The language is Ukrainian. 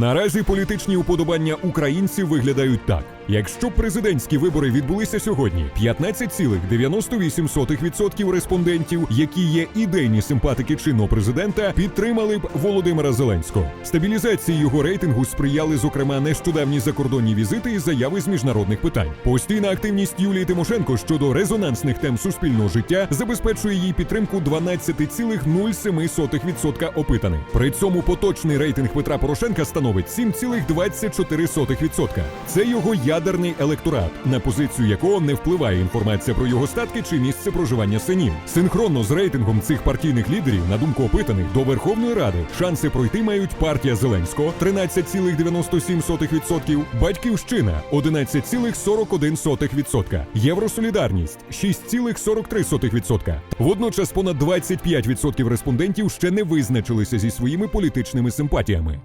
Наразі політичні уподобання українців виглядають так: якщо президентські вибори відбулися сьогодні, 15,98% респондентів, які є ідейні симпатики чинного президента, підтримали б Володимира Зеленського. Стабілізації його рейтингу сприяли, зокрема, нещодавні закордонні візити і заяви з міжнародних питань. Постійна активність Юлії Тимошенко щодо резонансних тем суспільного життя забезпечує їй підтримку 12,07% опитаних. При цьому поточний рейтинг Петра Порошенка становить 7,24%. Це його ядерний електорат, на позицію якого не впливає інформація про його статки чи місце проживання синів. Синхронно з рейтингом цих партійних лідерів, на думку опитаних, до Верховної Ради шанси пройти мають партія Зеленського 13,97%, Батьківщина 11,41%, Євросолідарність 6,43%. Водночас понад 25% респондентів ще не визначилися зі своїми політичними симпатіями.